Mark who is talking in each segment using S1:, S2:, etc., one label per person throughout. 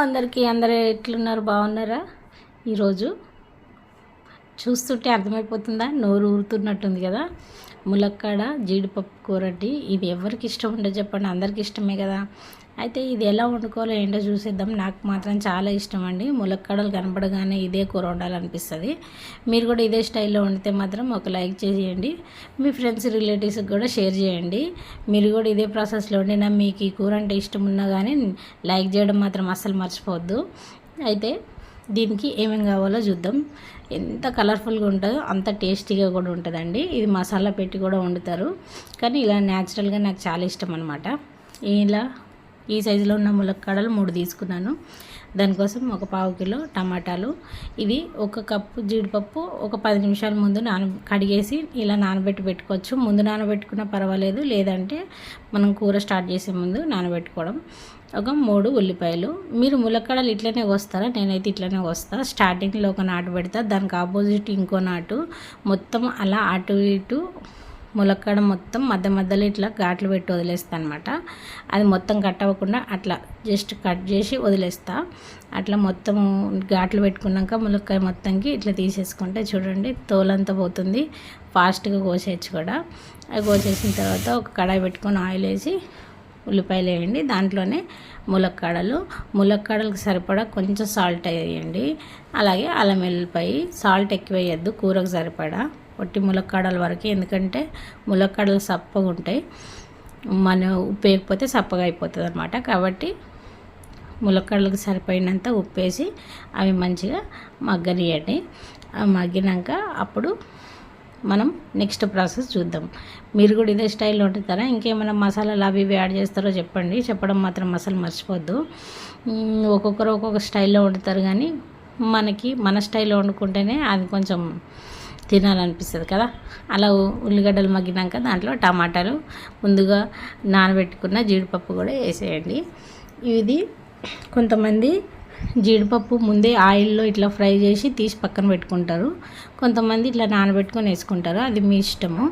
S1: అందరికీ అందరూ ఎట్లున్నారు? బాగున్నారా? ఈరోజు చూస్తుంటే అర్థమైపోతుందా? నోరు ఊరుతున్నట్టుంది కదా? ములక్కాడ జీడిపప్పు కూర అండి. ఇది ఎవరికి ఇష్టం ఉండదు చెప్పండి. అందరికి ఇష్టమే కదా? అయితే ఇది ఎలా వండుకోవాలో ఏంటో చూసేద్దాం. నాకు మాత్రం చాలా ఇష్టం అండి ములక్కాడలు కనపడగానే ఇదే కూర వండాలనిపిస్తుంది. మీరు కూడా ఇదే స్టైల్లో వండితే మాత్రం ఒక లైక్ చేసేయండి మీ ఫ్రెండ్స్ రిలేటివ్స్కి కూడా షేర్ చేయండి. మీరు కూడా ఇదే ప్రాసెస్లో వండినా మీకు ఈ కూర అంటే ఇష్టం ఉన్నా కానీ లైక్ చేయడం మాత్రం అస్సలు మర్చిపోవద్దు. అయితే దీనికి ఏమేమి కావాలో చూద్దాం. ఎంత కలర్ఫుల్గా ఉంటుందో అంత టేస్టీగా కూడా ఉంటుందండి. ఇది మసాలా పెట్టి కూడా వండుతారు. కానీ ఇలా న్యాచురల్గా నాకు చాలా ఇష్టం అనమాట ఇలా ఈ సైజులో ఉన్న ములక్కాడలు మూడు తీసుకున్నాను. దానికోసం ఒక పావు కిలో టమాటాలు. ఇది ఒక కప్పు జీడిపప్పు ఒక పది నిమిషాల ముందు నాన కడిగేసి ఇలా నానబెట్టి పెట్టుకోవచ్చు. ముందు నానబెట్టుకున్నా పర్వాలేదు లేదంటే మనం కూర స్టార్ట్ చేసే ముందు నానబెట్టుకోవడం. ఒక మూడు ఉల్లిపాయలు. మీరు ములక్కడలు ఇట్లనే వస్తారా నేనైతే ఇట్లనే వస్తా స్టార్టింగ్లో ఒక నాటు పెడతా. దానికి ఆపోజిట్ ఇంకో నాటు. మొత్తం అలా అటు ఇటు ములక్కడ మొత్తం మధ్య మధ్యలో ఇట్లా ఘాట్లు పెట్టి వదిలేస్తా అనమాట అది మొత్తం కట్ అవ్వకుండా అట్లా జస్ట్ కట్ చేసి వదిలేస్తా. అట్లా మొత్తం ఘాట్లు పెట్టుకున్నాక ములక్కాయ మొత్తంకి ఇట్లా తీసేసుకుంటే చూడండి తోలంతా పోతుంది. ఫాస్ట్గా కోసేయచ్చు కూడా. అది కోసేసిన తర్వాత ఒక కడాయి పెట్టుకొని ఆయిల్ వేసి ఉల్లిపాయలు వేయండి. దాంట్లోనే ములక్కాడలు. ములక్కాడలకు సరిపడా కొంచెం సాల్ట్ వేయండి. అలాగే అల్లం వెల్లిపాయ. సాల్ట్ ఎక్కువ వేయద్దు కూరకు సరిపడా. ఒట్టి ములక్కాడల వరకు ఎందుకంటే ములక్కాడలు సప్పగా ఉంటాయి. మన ఉప్పు వేయకపోతే సప్పగా అయిపోతుంది అనమాట కాబట్టి ములక్కాడలకు సరిపోయినంత ఉప్పు వేసి అవి మంచిగా మగ్గనియండి. మగ్గినాక అప్పుడు మనం నెక్స్ట్ ప్రాసెస్ చూద్దాం. మీరు కూడా ఇదే స్టైల్లో వండుతారా? ఇంకేమైనా మసాలాలు అవి ఇవి యాడ్ చేస్తారో చెప్పండి. చెప్పడం మాత్రం అసలు మర్చిపోద్దు. ఒక్కొక్కరు ఒక్కొక్క స్టైల్లో వండుతారు కానీ మనకి మన స్టైల్లో వండుకుంటేనే అది కొంచెం తినాలనిపిస్తుంది కదా. అలా ఉల్లిగడ్డలు మగ్గినాక దాంట్లో టమాటాలు ముందుగా నానబెట్టుకున్న జీడిపప్పు కూడా వేసేయండి. ఇది కొంతమంది జీడిపప్పు ముందే ఆయిల్లో ఇట్లా ఫ్రై చేసి తీసి పక్కన పెట్టుకుంటారు. కొంతమంది ఇట్లా నానబెట్టుకొని వేసుకుంటారు. అది మీ ఇష్టము.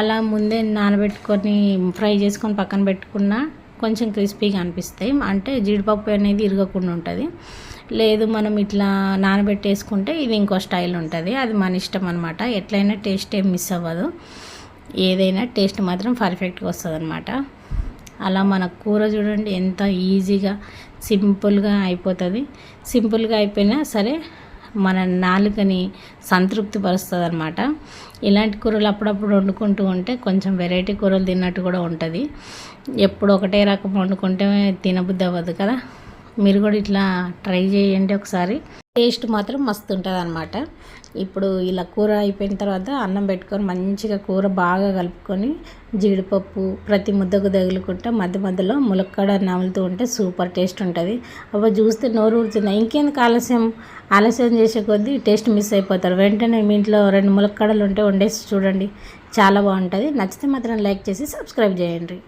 S1: అలా ముందే నానబెట్టుకొని ఫ్రై చేసుకొని పక్కన పెట్టుకున్న కొంచెం క్రిస్పీగా అనిపిస్తాయి. అంటే జీడిపప్పు అనేది ఇరగకుండా ఉంటుంది. లేదు మనం ఇట్లా నానబెట్టేసుకుంటే ఇది ఇంకో స్టైల్ ఉంటుంది. అది మన ఇష్టం అనమాట ఎట్లయినా టేస్ట్ ఏం మిస్ అవ్వదు. ఏదైనా టేస్ట్ మాత్రం పర్ఫెక్ట్గా వస్తుంది అనమాట అలా మన కూర చూడండి ఎంత ఈజీగా సింపుల్గా అయిపోతుంది. సింపుల్గా అయిపోయినా సరే మన నాలుకని సంతృప్తి పరుస్తుంది అనమాట ఇలాంటి కూరలు అప్పుడప్పుడు వండుకుంటూ ఉంటే కొంచెం వెరైటీ కూరలు తిన్నట్టు కూడా ఉంటుంది. ఎప్పుడు ఒకటే రకం వండుకుంటే తినబుద్ధి అవ్వదు కదా. మీరు కూడా ఇట్లా ట్రై చేయండి ఒకసారి. టేస్ట్ మాత్రం మస్తు ఉంటుంది అనమాట ఇప్పుడు ఇలా కూర అయిపోయిన తర్వాత అన్నం పెట్టుకొని మంచిగా కూర బాగా కలుపుకొని జీడిపప్పు ప్రతి ముద్దకు తగులుకుంటే మధ్య మధ్యలో ములక్కడ నములుతూ ఉంటే సూపర్ టేస్ట్ ఉంటుంది. అప్పుడు చూస్తే నోరు ఊరుతుంది. ఇంకేందుకు ఆలస్యం? ఆలస్యం చేసే కొద్దీ టేస్ట్ మిస్ అయిపోతారు. వెంటనే మీ ఇంట్లో రెండు ములక్కడలు ఉంటే వండేసి చూడండి. చాలా బాగుంటుంది. నచ్చితే మాత్రం లైక్ చేసి సబ్స్క్రైబ్ చేయండి.